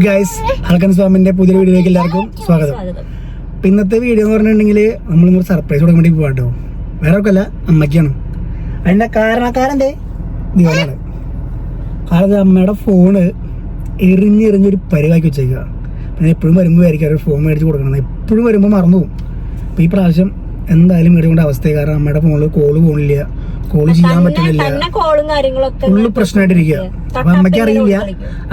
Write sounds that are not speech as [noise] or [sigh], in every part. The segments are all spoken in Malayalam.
ഗൈസ് ഹൽക്കൻ സ്വാമിന്റെ പുതിയ വീഡിയോയിലേക്ക് എല്ലാവർക്കും സ്വാഗതം. അപ്പൊ ഇന്നത്തെ വീഡിയോ എന്ന് പറഞ്ഞിട്ടുണ്ടെങ്കിൽ നമ്മൾ സർപ്രൈസ് കൊടുക്കാൻ വേണ്ടി പോകാട്ടോ വേറെ ഒക്കെയല്ല അമ്മയ്ക്കാണ്. അതിന്റെ കാരണക്കാരന്റെ ദിവസമാണ് കാരണം അമ്മയുടെ ഫോണ് എറിഞ്ഞെറിഞ്ഞൊരു പരിവാക്കി വെച്ചേക്കുക പിന്നെ എപ്പോഴും വരുമ്പോൾ അവർ ഫോൺ മേടിച്ച് കൊടുക്കണം എപ്പോഴും വരുമ്പോൾ മറന്നു പോകും. അപ്പൊ ഈ പ്രാവശ്യം എന്തായാലും മേടിക്കേണ്ട അവസ്ഥ കാരണം അമ്മയുടെ ഫോണിൽ കോൾ പോണില്ല കോൾ ചെയ്യാൻ പറ്റുന്നില്ല. ഫുള്ള് പ്രശ്നമായിട്ടിരിക്കുക അപ്പൊ അമ്മയ്ക്ക് അറിയില്ല.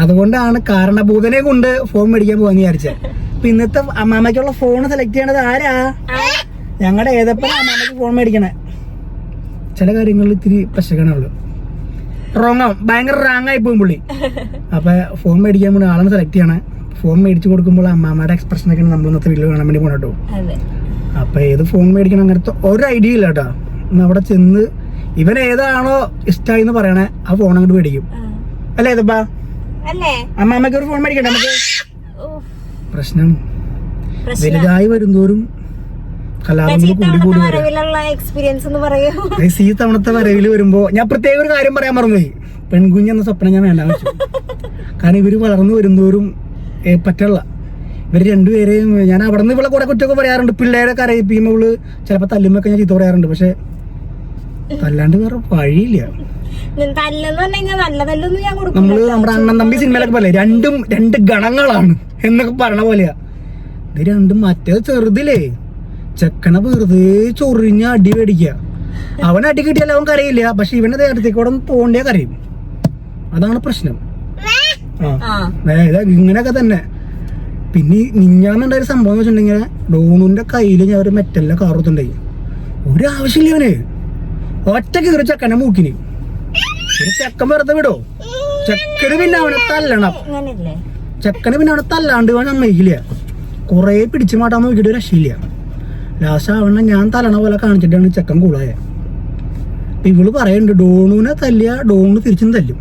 അതുകൊണ്ടാണ് കാരണഭൂതനെ കൊണ്ട് ഫോൺ മേടിക്കാൻ പോകാൻ വിചാരിച്ചത് അപ്പൊ ഇന്നത്തെ അമ്മാമ്മയ്ക്കുള്ള ഫോൺ സെലക്ട് ചെയ്യേണ്ടത് ആരാ? ഞങ്ങളുടെ ഏതപ്പന അമ്മാമ്മയ്ക്ക് ഫോൺ മേടിക്കണേ? ചില കാര്യങ്ങളിൽ ഇത്തിരി പശക്കണുള്ളു റോങ്ങാവും ഭയങ്കര റാങ്ങായി പോകും പുള്ളി. അപ്പൊ ഫോൺ മേടിക്കാൻ വേണ്ടി ആളാണ് സെലക്ട് ചെയ്യണേ. ഫോൺ മേടിച്ചു കൊടുക്കുമ്പോൾ അമ്മാമ്മയുടെ എക്സ്പ്രഷൻ ഒക്കെ നമ്മൾ ഇന്നത്തെ വീട്ടിൽ കാണാൻ വേണ്ടി അതെ. അപ്പൊ ഏത് ഫോൺ മേടിക്കണം അങ്ങനത്തെ ഒരു ഐഡിയ ഇല്ല കേട്ടോ അവിടെ ചെന്ന് ഇവൻ ഏതാണോ ഇഷ്ടമായി എന്ന് പറയണേ ആ ഫോൺ അങ്ങോട്ട് മേടിക്കും. അല്ലേ ഇതപ്പാ അമ്മാമ്മക്ക് ഒരു ഫോൺ മേടിക്കണ്ട നമുക്ക് പ്രശ്നം. വലുതായി വരുന്തോറും ഈ തവണത്തെ വരവിൽ വരുമ്പോ ഞാൻ പ്രത്യേക ഒരു കാര്യം പറയാൻ മറന്നുപോയി. പെൺകുഞ്ഞെന്ന സ്വപ്നം ഞാൻ വേണ്ട [laughs] കാരണം ഇവർ വളർന്നു വരുന്തോറും പറ്റുള്ള. ഇവർ രണ്ടുപേരെയും ഞാൻ അവിടെ നിന്ന് ഇവിടെ കുറെ കുറ്റമൊക്കെ പറയാറുണ്ട്. പിള്ളേരെ കരയിപ്പിക്കുമ്പോൾ ഇവൾ ചിലപ്പോ തല്ലുമ്പൊക്കെ ഞാൻ ചീത്ത പറയാറുണ്ട്. പക്ഷെ തല്ലാണ്ട് വേറെ വഴിയില്ല. നമ്മൾ നമ്മുടെ അണ്ണൻ തമ്പി സിനിമയിലൊക്കെ പോലെ രണ്ടും രണ്ട് ഗണങ്ങളാണ് എന്നൊക്കെ പറഞ്ഞ പോലെയാ. ഇത് രണ്ടും മറ്റേത് ചെറുതില്ലേ ചെക്കനെ വെറുതെ ചൊറിഞ്ഞ അടി മേടിക്കുക അവൻ അടി കിട്ടിയാലും അവൻ കരയില്ല പക്ഷെ ഇവന്റെ നേരത്തേക്കൂടെ തോണ്ടിയാ കരയും. അതാണ് പ്രശ്നം. ആ. ഇങ്ങനെയൊക്കെ തന്നെ. പിന്നെ നിഞ്ഞാന്നുണ്ടായ സംഭവം എന്ന് വെച്ചിട്ടുണ്ടെങ്കിൽ ഡോണുന്റെ കയ്യിൽ ഞാൻ ഒരു മെറ്റലിന്റെ കാറുത്തുണ്ടായി ഒരു ആവശ്യമില്ല അവന് ഒറ്റയ്ക്ക് കയറി ചെക്കനെ മൂക്കിന്. ഒരു ചെക്കൻ വെറുതെ വിടോ. ചെക്കന് പിന്നെ അവനെ തല്ലണം. ചെക്കന് പിന്നെ അവനെ തല്ലാണ്ട് അവൻ അമ്മയിക്കില്ല കൊറേ പിടിച്ചു മാട്ടാൻ നോക്കിയിട്ട് രക്ഷയില്ല. ലാസ്റ്റ് അവനെ ഞാൻ തലണ പോലെ കാണിച്ചിട്ടാണ് ചെക്കൻ കൂടായ. ഇവൾ പറയുന്നുണ്ട് ഡോണുവിനെ തല്ലിയ ഡോണു തിരിച്ചും തല്ലും.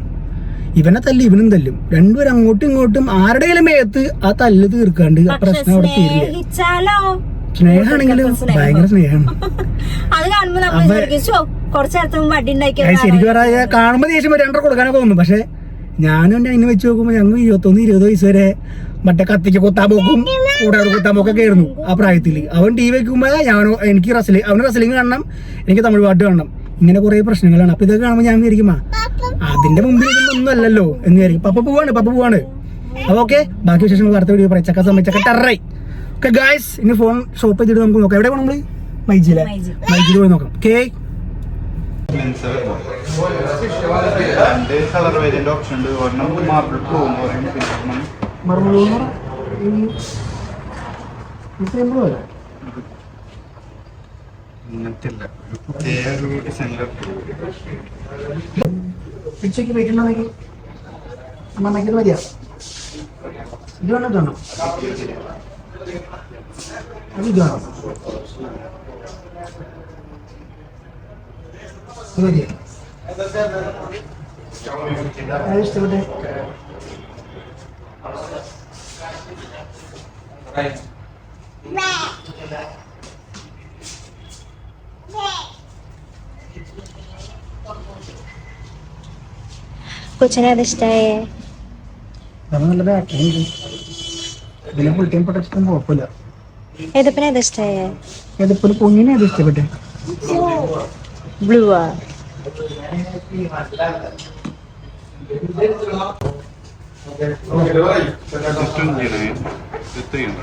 ഇവനെ തല്ലി ഇവനും തല്ലും. രണ്ടുപേരും അങ്ങോട്ടും ഇങ്ങോട്ടും ആരുടെയും മേത്ത് ആ തല്ല് തീർക്കാണ്ട് ആ പ്രശ്നം അവിടെ തീരില്ല. സ്നേഹാണെങ്കിലും ഭയങ്കര സ്നേഹമാണ്. [laughs] അത് കാണുമ്പോ നമ്മൾ വിചാരിക്കും "ശ്ശോ, കുറച്ച് നേരത്തെ മുമ്പ് അടി ഉണ്ടാക്കിയ അത് ശരിക്കും പറയാ കാണുമ്പോ ദേഷ്യം വരെ. രണ്ടര കൊടുക്കാനൊക്കെ തോന്നും പക്ഷെ ഞാനും എന്റെ അതിനെ വെച്ച് നോക്കുമ്പോ ഞങ്ങൾ ഇരുപത്തൊന്ന് ഇരുപത് വയസ്സ് വരെ മറ്റേ കത്തിക്ക് കുത്താൻ പോക്കും കൂടെ കുത്താൻ പോക്കൊക്കെ ആയിരുന്നു ആ പ്രായത്തിൽ. അവൻ ടി വി വെക്കുമ്പോ ഞാനോ എനിക്ക് റസലിംഗ് അവന് റസലിംഗ് കാണണം എനിക്ക് തമിഴ് പാട്ട് കാണണം. ഇങ്ങനെ കുറെ പ്രശ്നങ്ങളാണ്. അപ്പൊ ഇതൊക്കെ കാണുമ്പോ ഞാൻ വിചാരിക്കും "ആ, അതിന്റെ മുമ്പിൽ ഇതൊന്നും ഒന്നും അല്ലല്ലോ എന്ന് വിചാരിക്കും. പപ്പ പോവാണ് പപ്പ പോവാണ്. അപ്പൊ ഓക്കെ ബാക്കി വിശേഷങ്ങൾ അടുത്ത വീഡിയോ പറയാം. ചക്ക സമയം ചക്ക ടറൈ. ഓക്കെ ഗായ്സ് ഇനി ഫോൺ ഷോപ്പ് ചെയ്തിട്ട് നമുക്ക് നോക്കാം. എവിടെ പോകണം മൈജിയിലെ മൈജിയിൽ പോയി നോക്കാം ഓക്കെ രണ്ട് കളർ വേരിയന്റ് ഓപ്ഷൻ ഉണ്ട് ഒരെണ്ണം മാർബിൾ ബ്ലൂ എന്ന് പറയും പിന്നെ ഒരെണ്ണം ഇങ്ങനത്തെ അല്ല ഒരു പ്രത്യേക ഒരു ഡിസൈനിലെ പിച്ചയ്ക്ക് വീട്ടിലുണ്ടെങ്കിൽ അമ്മമ്മയ്ക്ക് മതിയാ? ഇത് വേണം ഇത് വേണം മതിയോ? ഇഷ്ടപ്പെട്ടെ? കൊച്ചിനെ അത് ഇഷ്ടായേ നല്ല ബാറ്ററി ഉണ്ട് ഇതിന് ഫുൾ ടൈം പ്രൊട്ടക്ഷൻ കുഴപ്പമില്ല ഏതപ്പനെ അത് ഇഷ്ടായേ ഇതിപ്പോൾ കുഞ്ഞിനെ അത് ഇഷ്ടപ്പെട്ടെ ബ്ലൂ ആ എത്ര ബാറ്ററി എൺപത് വാട്സിന്റെ ഫാസ്റ്റ് ചാർജിങ് വരും എത്ര ഇത്?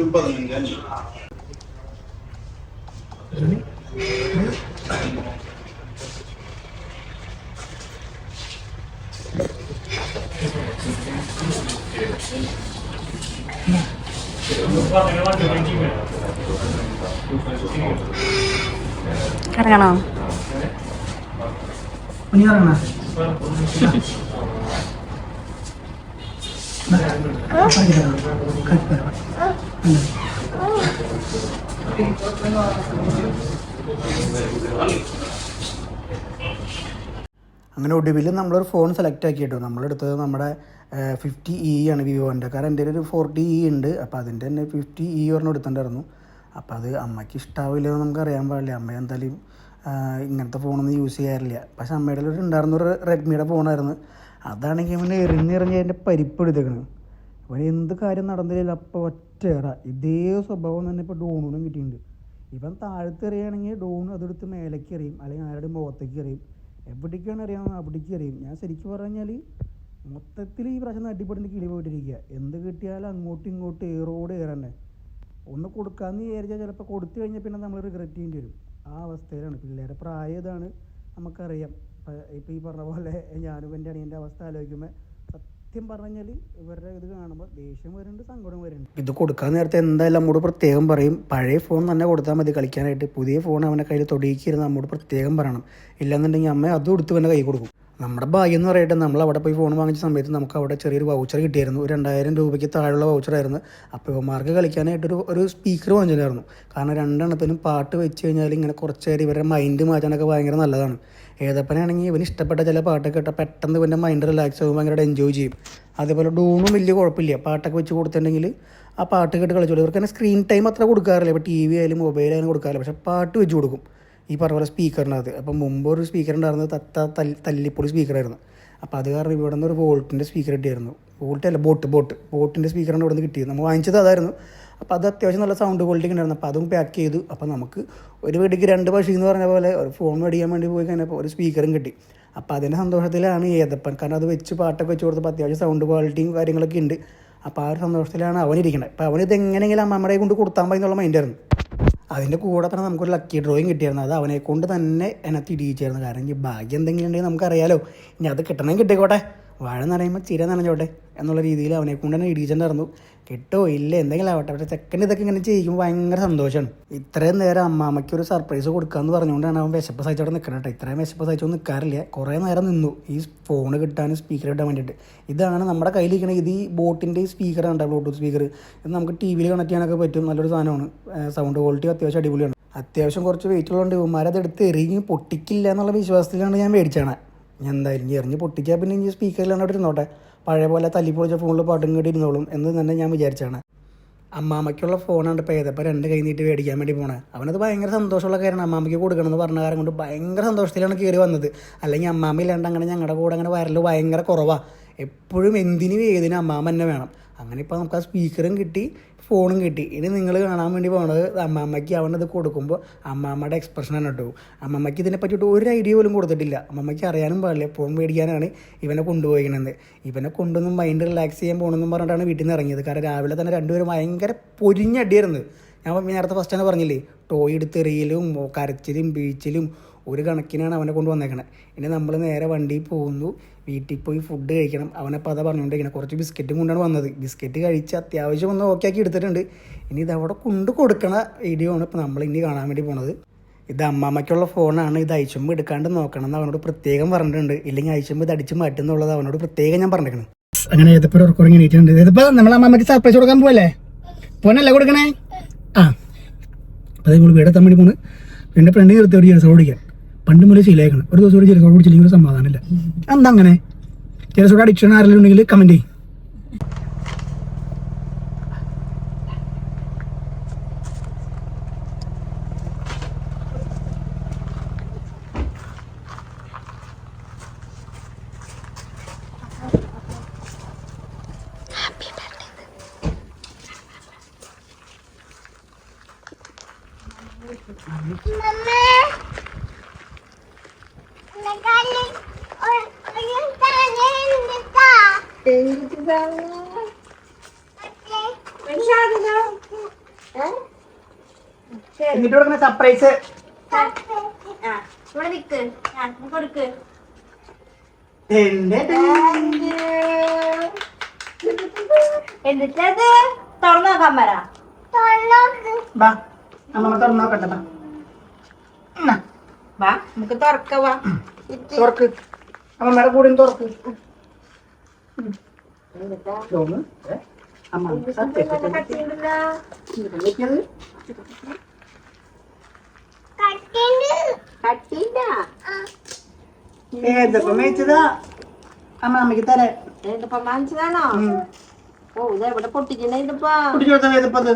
ഒരു പതിനഞ്ച് അഞ്ച് ഇറങ്ങണോ നീ ഇറങ്ങണ [laughs] അങ്ങനെ ഒടുവിൽ നമ്മളൊരു ഫോൺ സെലക്ട് ആക്കി കേട്ടോ നമ്മളെടുത്തത് നമ്മുടെ ഫിഫ്റ്റി ഇ ആണ് വിവോന്റെ കാരണം എന്റെ ഒരു ഫോർട്ടി ഇ ഉണ്ട്. അപ്പോൾ അതിന്റെ തന്നെ ഫിഫ്റ്റി ഇ ഒരെണ്ണം എടുത്തിട്ടുണ്ടായിരുന്നു. അപ്പോൾ അത് അമ്മയ്ക്ക് ഇഷ്ടാവില്ല എന്ന് നമുക്ക് അറിയാൻ പാടില്ല. അമ്മ എന്തായാലും ഇങ്ങനത്തെ ഫോണൊന്നും യൂസ് ചെയ്യാറില്ല. പക്ഷെ അമ്മയുടെ ഒരു ഉണ്ടായിരുന്ന ഒരു റെഡ്മിയുടെ ഫോണായിരുന്നു അതാണെങ്കിൽ ഇവന് എറിഞ്ഞെറിഞ്ഞ് അതിന്റെ പരിപ്പ് എടുത്തേക്കണ്. ഇവിടെ എന്ത് കാര്യം നടന്നില്ല അപ്പോൾ ഒറ്റയേറ ഇതേ സ്വഭാവം തന്നെ ഇപ്പോൾ ഡോണിനും കിട്ടിയിട്ടുണ്ട്. ഇവൻ താഴത്ത് എറിയുകയാണെങ്കിൽ ഡോൺ അതെടുത്ത് മേലേക്ക് എറിയും. അല്ലെങ്കിൽ ആരുടെ മുഖത്തേക്ക് എറിയും. എവിടേക്കാണ് അറിയാവുന്നത് അവിടേക്ക് എറിയും. ഞാൻ ശരിക്കും പറഞ്ഞാൽ മൊത്തത്തിൽ ഈ പ്രശ്നം നട്ടിപ്പടിന്റെ കിളി പോയിട്ടിരിക്കുക. എന്ത് കിട്ടിയാലും അങ്ങോട്ടും ഇങ്ങോട്ടും ഏറോട് ഏറന്നെ ഒന്ന് കൊടുക്കാമെന്ന് വിചാരിച്ചാൽ ചിലപ്പോൾ കൊടുത്തു കഴിഞ്ഞാൽ പിന്നെ നമ്മൾ റിഗ്രറ്റ് ചെയ്യേണ്ടി വരും. ആ അവസ്ഥയിലാണ്. പിള്ളേരുടെ പ്രായം ഇതാണ് നമുക്കറിയാം. ഇപ്പോൾ ഈ പറഞ്ഞ പോലെ ഞാനും എന്റെ അണിയന്റെ അവസ്ഥ ആലോചിക്കുമ്പോൾ സത്യം പറഞ്ഞാൽ ഇവരുടെ ഇത് കാണുമ്പോൾ ദേഷ്യം വരുന്നുണ്ട് സങ്കടം വരുന്നുണ്ട്. ഇത് കൊടുക്കാൻ നേരത്തെ എന്തായാലും നമ്മോട് പ്രത്യേകം പറയും. പഴയ ഫോൺ തന്നെ കൊടുത്താൽ മതി കളിക്കാനായിട്ട്. പുതിയ ഫോൺ അവന്റെ കയ്യിൽ തൊടിയിക്കരുത് നമ്മോട് പ്രത്യേകം പറയണം. ഇല്ലെന്നുണ്ടെങ്കിൽ അമ്മ അതും എടുത്ത് അവന്റെ കൈ കൊടുക്കും. നമ്മുടെ ഭാഗ്യം എന്ന് പറയട്ടെ നമ്മൾ അവിടെ പോയി ഫോൺ വാങ്ങിച്ച സമയത്ത് നമുക്ക് അവിടെ ചെറിയൊരു വൗച്ചർ കിട്ടിയായിരുന്നു. ഒരു രണ്ടായിരം രൂപയ്ക്ക് താഴെയുള്ള വൗച്ചറായിരുന്നു അപ്പോൾ ഇവന്മാർക്ക് കളിക്കാനായിട്ടൊരു ഒരു സ്പീക്കർ വാങ്ങിച്ചില്ലായിരുന്നു കാരണം രണ്ടെണ്ണത്തിനും പാട്ട് വെച്ച് കഴിഞ്ഞാൽ ഇങ്ങനെ കുറച്ച് നേരം ഇവരുടെ മൈൻഡ് മാറ്റാനൊക്കെ ഭയങ്കര നല്ലതാണ്. ഏതപ്പനാണെങ്കിൽ ഇവന് ഇഷ്ടപ്പെട്ട ചില പാട്ടൊക്കെ ഇട്ടാൽ പെട്ടെന്ന് ഇവന്റെ മൈൻഡ് റിലാക്സ് ആകും ഭയങ്കര എൻജോയ് ചെയ്യും. അതേപോലെ ഡൂണും വലിയ കുഴപ്പമില്ല. പാട്ടൊക്കെ വെച്ച് കൊടുത്തിട്ടുണ്ടെങ്കിൽ ആ പാട്ട് കേട്ട് കളിച്ചോളൂ. ഇവർക്ക് തന്നെ സ്ക്രീൻ ടൈം അത്ര കൊടുക്കാറില്ല. ഇപ്പോൾ ടി വി ആയാലും മൊബൈൽ ആയാലും കൊടുക്കാറില്ല. പക്ഷേ പാട്ട് വെച്ച് കൊടുക്കും. ഈ പറഞ്ഞ പോലെ സ്പീക്കറിനകത്ത്. അപ്പം മുമ്പ് ഒരു സ്പീക്കർ ഉണ്ടായിരുന്നത് തത്ത തല്ലി തല്ലിപ്പൊളി സ്പീക്കറായിരുന്നു. അപ്പോൾ അത് കാരണം ഇവിടെ നിന്ന് ഒരു വോൾട്ടിന്റെ സ്പീക്കർ കിട്ടിയായിരുന്നു. വോൾട്ട് അല്ല ബോട്ട് ബോട്ട്. ബോട്ടിന്റെ സ്പീക്കറാണ് ഇവിടെ നിന്ന് കിട്ടിയത്. നമ്മൾ വാങ്ങിച്ചത് അതായിരുന്നു. അപ്പോൾ അത് അത്യാവശ്യം നല്ല സൗണ്ട് ക്വാളിറ്റി ഉണ്ടായിരുന്നു. അപ്പോൾ അതും പാക്ക് ചെയ്തു. അപ്പോൾ നമുക്ക് ഒരു വീടിക്ക് രണ്ട് പക്ഷി എന്ന് പറഞ്ഞ പോലെ ഒരു ഫോൺ മേടിക്കാൻ വേണ്ടി പോയി കഴിഞ്ഞപ്പോൾ ഒരു സ്പീക്കറും കിട്ടി. അപ്പോൾ അതിന്റെ സന്തോഷത്തിലാണ് ഏതപ്പൻ. കാരണം അത് വെച്ച് പാട്ടൊക്കെ വെച്ച് കൊടുത്തപ്പോൾ അത്യാവശ്യം സൗണ്ട് ക്വാളിറ്റിയും കാര്യങ്ങളൊക്കെ ഉണ്ട്. അപ്പോൾ ആ ഒരു സന്തോഷത്തിലാണ് അവനിരിക്കുന്നത് അപ്പോൾ അവനിത് എങ്ങനെയെങ്കിലും അമ്മമ്മയുടെ കൊണ്ട് കൊടുത്താൽ മതി എന്നുള്ള മൈൻഡായിരുന്നു അതിന്റെ കൂടെ തന്നെ നമുക്കൊരു ലക്കി ഡ്രോയിങ് കിട്ടിയിരുന്നു അത് അവനെ കൊണ്ട് തന്നെ എന്നെ തിരിയിച്ചായിരുന്നു കാരണം ഈ ഭാഗ്യം എന്തെങ്കിലും ഉണ്ടെങ്കിൽ നമുക്കറിയാലോ. ഇനി അത് കിട്ടണമെങ്കിൽ കിട്ടിക്കോട്ടെ. വാഴ നനയുമ്പോൾ ചിര നനഞ്ഞോട്ടെ എന്നുള്ള രീതിയിൽ അവനെ കൊണ്ട് തന്നെ ഇടിച്ചിട്ടുണ്ടായിരുന്നു കിട്ടോ ഇല്ല എന്തെങ്കിലും ആവട്ടെ. പക്ഷേ ചെക്കൻ ഇതൊക്കെ ഇങ്ങനെ ചെയ്യുമ്പോൾ ഭയങ്കര സന്തോഷമാണ്. ഇത്രയും നേരം അമ്മാമ്മയ്ക്ക് ഒരു സർപ്രൈസ് കൊടുക്കാമെന്ന് പറഞ്ഞുകൊണ്ടാണ് അവൻ വിശപ്പ് സഹിച്ചോടെ നിൽക്കണം കേട്ടോ. ഇത്രയും വിശപ്പ് സഹിച്ചൊന്നും നിൽക്കാറില്ല. കുറേ നേരം നിന്നു. ഈ ഫോൺ കിട്ടാനും സ്പീക്കർ കിട്ടാൻ വേണ്ടിയിട്ട്. ഇതാണ് നമ്മുടെ കയ്യിലിരിക്കണ ഇത് ഈ ബോട്ടിന്റെ സ്പീക്കറാണ് ബ്ലൂടൂത്ത് സ്പീക്കർ ഇത് നമുക്ക് ടി വിയിൽ കണക്ട് ചെയ്യാനൊക്കെ പറ്റും. നല്ലൊരു സാധനമാണ്. സൗണ്ട് ക്വാളിറ്റി അത്യാവശ്യം അടിപൊളിയാണ്. അത്യാവശ്യം കുറച്ച് വെയിറ്റ് ഉള്ളതുകൊണ്ട് ഇവന്മാരത് എടുത്ത് എറിയും പൊട്ടിക്കില്ല എന്നുള്ള വിശ്വാസത്തിലാണ് ഞാൻ മേടിച്ചാണ് ഞാൻ എന്തായാലും ഇനി എറിഞ്ഞ് പൊട്ടിക്കാൻ പിന്നെ ഇനി സ്പീക്കറിലാണ് അവിടെ ഇരുന്നോട്ടെ. പഴയ പോലെ തല്ലി പൊളിച്ച ഫോണിൽ പാട്ടും കേട്ട് ഇരുന്നോളും എന്ന് തന്നെ ഞാൻ വിചാരിച്ചാണ്. അമ്മാമ്മയ്ക്കുള്ള ഫോണാണ് ഇപ്പോൾ ഏതപ്പോൾ രണ്ട് കൈ നീട്ടി മേടിക്കാൻ വേണ്ടി പോണേ. അവനത് ഭയങ്കര സന്തോഷമുള്ള കാര്യമാണ്. അമ്മാമ്മയ്ക്ക് കൊടുക്കണമെന്ന് പറഞ്ഞ കാര്യം കൊണ്ട് ഭയങ്കര സന്തോഷത്തിലാണ് കയറി വന്നത്. അല്ലെങ്കിൽ അമ്മാമ്മ ഇല്ലാണ്ട് അങ്ങനെ ഞങ്ങളുടെ കൂടെ അങ്ങനെ വരൽ ഭയങ്കര കുറവാണ് എപ്പോഴും എന്തിനും ഏതിനും അമ്മാമ്മ തന്നെ വേണം. അങ്ങനെ ഇപ്പോൾ നമുക്ക് ആ സ്പീക്കറും കിട്ടി. ഫോണും കിട്ടി. ഇനി നിങ്ങൾ കാണാൻ വേണ്ടി പോണത് അമ്മാമ്മയ്ക്ക് അവനത് കൊടുക്കുമ്പോൾ അമ്മാമ്മയുടെ എക്സ്പ്രഷനാണ് കേട്ടോ. അമ്മമ്മയ്ക്ക് ഇതിനെ പറ്റിയിട്ട് ഒരു ഐഡിയ പോലും കൊടുത്തിട്ടില്ല. അമ്മമ്മയ്ക്ക് അറിയാനും പാടില്ല. ഫോൺ മേടിക്കാനാണ് ഇവനെ കൊണ്ടുപോയിക്കണത് ഇവനെ കൊണ്ടൊന്നും മൈൻഡ് റിലാക്സ് ചെയ്യാൻ പോകണമെന്നും പറഞ്ഞിട്ടാണ് വീട്ടിൽ നിന്ന് ഇറങ്ങിയത്. കാരണം രാവിലെ തന്നെ രണ്ടുപേരും ഭയങ്കര പൊരിഞ്ഞടിയായിരുന്നു. ഞാൻ നേരത്തെ ഫസ്റ്റ് തന്നെ പറഞ്ഞില്ലേ ടോയ് എടുത്തെറിയലും കരച്ചിലും ബീച്ചിലും ഒരു കണക്കിനാണ് അവനെ കൊണ്ട് വന്നേക്കണത് ഇനി നമ്മൾ നേരെ വണ്ടിയിൽ പോകുന്നു. വീട്ടിൽ പോയി ഫുഡ് കഴിക്കണം. അവനപ്പോൾ അതാ പറഞ്ഞുകൊണ്ടിരിക്കണം കുറച്ച് ബിസ്ക്കറ്റും കൊണ്ടാണ് വന്നത്. ബിസ്ക്കറ്റ് കഴിച്ച് അത്യാവശ്യം ഒന്ന് ഓക്കെ ആക്കി എടുത്തിട്ടുണ്ട്. ഇനി ഇതവിടെ കൊണ്ട് കൊടുക്കണ വീഡിയോ ആണ് ഇപ്പോൾ നമ്മൾ ഇനി കാണാൻ വേണ്ടി പോണത്. ഇത് അമ്മാമ്മയ്ക്കുള്ള ഫോണാണ് ഇത് അയച്ചുമ്പോൾ എടുക്കാണ്ട് നോക്കണം എന്ന് അവനോട് പ്രത്യേകം പറഞ്ഞിട്ടുണ്ട്. ഇല്ലെങ്കിൽ അയച്ചുമ്പോൾ ഇത് അടിച്ച് മാറ്റുന്നുള്ളത് അവനോട് പ്രത്യേകം ഞാൻ പറഞ്ഞിരിക്കണം അങ്ങനെ ഏതപ്പോൾ റെക്കോർഡിങ് എണീറ്റുണ്ട് ഇതിപ്പോൾ നമ്മൾ അമ്മയ്ക്ക് സർപ്രൈസ് കൊടുക്കാൻ പോകല്ലേ ഫോനല്ലേ കൊടുക്കണേ? ആ. അപ്പോൾ നമ്മൾ വീടെ തമ്മിൽ പോണ്. എന്റെ ഫ്രണ്ട് നിർത്തി ഒരു ഓടിക്കാൻ പണ്ട് മുതലേ ശീലമാക്കണം ഒരു ദിവസം ഒരു ജെറസോട് കുടിച്ചില്ലെങ്കിൽ ഒരു സമാധാനമില്ല. എന്താ അങ്ങനെ? ജെറസോട് അഡിക്ഷൻ ആരെങ്കിലും ഉണ്ടെങ്കിൽ കമന്റ് ചെയ്യും. എന്നിട്ട് കൊടുക്കുന്ന സർപ്രൈസ് എന്നിട്ടത് തുറന്നു നോക്കാൻ പറ. ബാ അമ്മമ്മ തുറന്നു നോക്കട്ടെ. വാ. നമുക്ക് തുറക്കവാ തുറക്ക്. അമ്മമ്മയുടെ കൂടെ ഒന്ന് തുറക്ക്. ഏ, അമ്മ സത്യം വെച്ചത് ഏതപ്പം വെച്ചതാ അമ്മ അമ്മയ്ക്ക് തരേ. ഇതിപ്പോ വാങ്ങിച്ചതാണോ? ഓ ഇത് എവിടെ പൊട്ടിക്കണേ ഇതിപ്പോ. കൊടുത്ത ഏതപ്പത്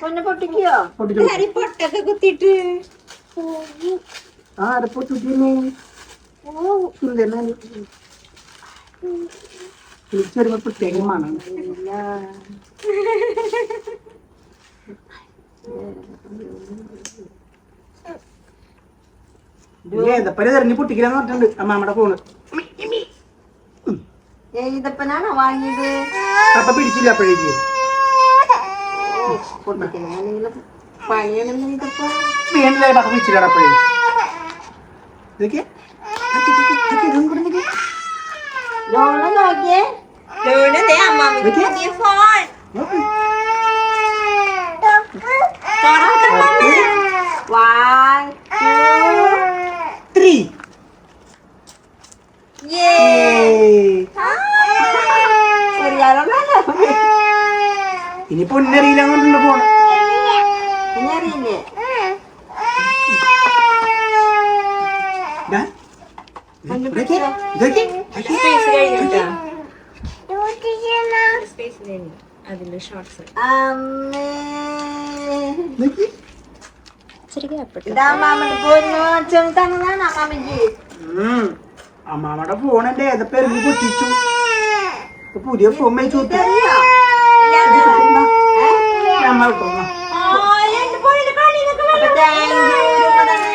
പൊന്നെ പൊട്ടിക്കോ? അരി പൊട്ടൊക്കെ കുത്തിട്ട് ആ അരപ്പോ തിരിച്ചു വരുമ്പോ പ്രത്യേക മണം ഏതപ്പനെ തെരഞ്ഞു പൊട്ടിക്കില്ലെന്ന് പറഞ്ഞിട്ടുണ്ട് അമ്മാമ്മയുടെ ഫോണ് ഏതപ്പനാണോ വാങ്ങിയത് അപ്പൊ പിടിച്ചില്ല അപ്പോഴേക്ക് പണിയാണെന്ന് വീണില്ല അപ്പൊ പിടിച്ചില്ല അപ്പോഴേക്ക് ഇതൊക്കെ ലോണ് നോക്കിയേ? ലോണ് പുതിയ ഫോൺ വൺ ത്രീ ശരിയാണല്ലോ ഇനി പൊന്നറിയില്ല കൊണ്ടുള്ള ഫോൺ ഇനി അറിയില്ലേ? അതിന്റെ ഷോർട്സ് അമ്മാമ്മയുടെ ഫോൺ എന്റെ ഏതപ്പോ എറിഞ്ഞ് പൊട്ടിച്ചു ഇപ്പൊ പുതിയ ഫോൺ മേടിച്ചു കൊടുത്തു അറിയോ അമ്മ കേട്ടോ അപ്പൊ താങ്ക് യു ഉമ്മ തന്നെ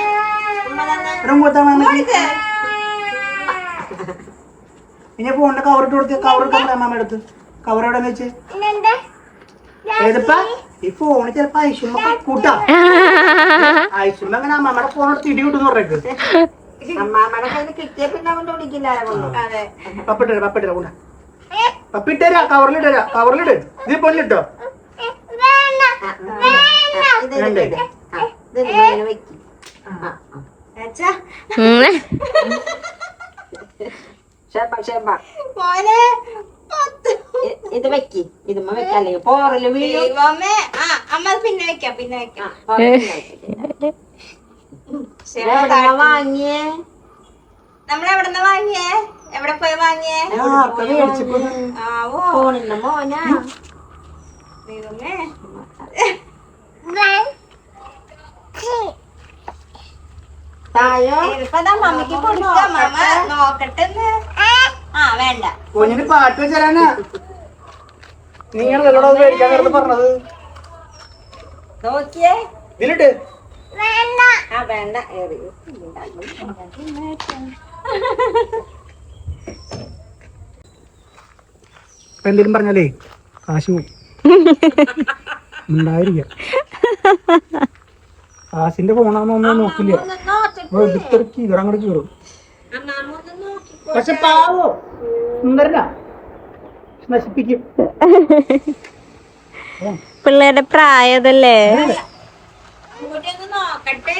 ഉമ്മ തന്നെ ഇടം കൊടുത്താ മാമയ്ക്ക് ഇനി ഫോണിന്റെ കവർ ഇട്ട് കൊടുത്ത് കവർ എടുക്കാൻ അമ്മ എടുത്ത് കവർ എവിടെ വെച്ച്? ഏതപ്പാ? ഈ ഫോണ് ചിലപ്പോ ഐശ്വര്യ കൂട്ടാ. ഐശ്വര്യ അങ്ങനെ അമ്മമ്മയുടെ ഫോൺ എടുത്ത് ഇടി കിട്ടുന്നു പറഞ്ഞേക്ക്. അമ്മാമ്മയുടെ കയ്യിൽ കിട്ടിയ പിന്നെ അവന്റെ വിളിക്കില്ല. അതെ. പപ്പിട്ടരാ പപ്പിട്ടരാ കൂടാ പപ്പിട്ടരാ കവറിലിട്ടരാ കവറിലിട് ഇത് പൊന്നിട്ടോ വെക്കും. ഷേബ ഷേബ ഇ- ഇത് വെക്ക്. ഇതുമ്മ വെക്കല്ലേ? പോറൽ വീഴും. അമ്മ പിന്നെ വെക്കാം പിന്നെ വെക്കാം. വാങ്ങിയേ? നമ്മളെവിടെന്ന് വാങ്ങിയേ? എവിടെ പോയി വാങ്ങിയേ? ഫോണിന്റെ മോനാ. ദൈവമേ. തായോ? ഇപ്പൊ മമ്മിക്ക് കൊടുക്കാം മമ്മ നോക്കട്ടെ. ഒന്ന്. ആ വേണ്ട. കുഞ്ഞിന് പാട്ട് വെച്ചാലാനാ നിങ്ങളോട് അത് മേടിക്കാൻ നേരത്തെ പറഞ്ഞത്. നോക്കിയേ. ഇതിലിട്ട്. ആ വേണ്ട. എന്തേലും പറഞ്ഞാലേ കാശ് ഉണ്ടായിരിക്ക. കാശിന്റെ ഫോണാന്നൊന്നും നോക്കില്ല. എടുത്തൊരു കീറങ്ങോട്ട് കീറും. പക്ഷെ പാവോ? സുന്ദരനാ. നശിപ്പിക്കും. പിള്ളേരുടെ പ്രായതല്ലേ? ഇങ്ങോട്ട് നോക്കട്ടെ.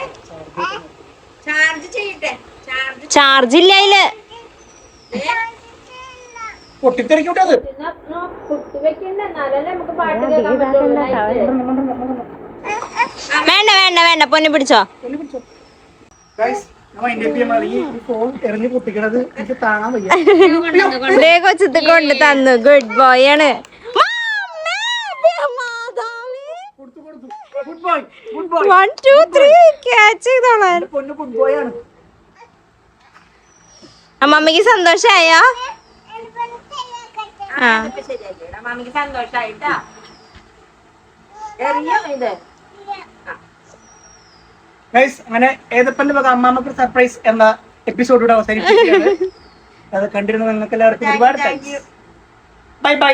ചാർജ് ചെയ്യട്ടെ. ചാർജ് ചാർജ് ഇല്ല അതിൽ. പൊട്ടിത്തെറിക്കൂട്ടെ അത്. കുത്തിവെക്കണ്ട എന്നാലല്ലേ നമുക്ക് പാട്ട് കേൾക്കാൻ പറ്റുള്ളൂ. വേണ്ട വേണ്ട വേണ്ട. പൊന്നു പിടിച്ചോ. പിടിച്ചോ. ഞാൻ ഫോൺ പൊട്ടിക്കണത് എനിക്ക് താങ്ങാൻ വയ്യ. കൊച്ചത്ത് കൊണ്ട് തന്നു. ഗുഡ് ബോയ് ആണ്. വൺ ടു ത്രീ ക്യാച്ച് ചെയ്തോളാൻ. അമ്മമ്മക്ക് സന്തോഷായോ? ആ. സന്തോഷായിട്ടാ. എറിയോ ഇത്. ഗൈസ് അങ്ങനെ ഏതപ്പന്റെ വക അമ്മാമ്മക്ക് സർപ്രൈസ് എന്ന എപ്പിസോഡ് അവസാനിപ്പിക്കുകയാണ്. [laughs] അത് കണ്ടിരുന്ന നിങ്ങൾക്ക് എല്ലാവർക്കും ഒരുപാട് താങ്ക്സ് ബൈ ബൈ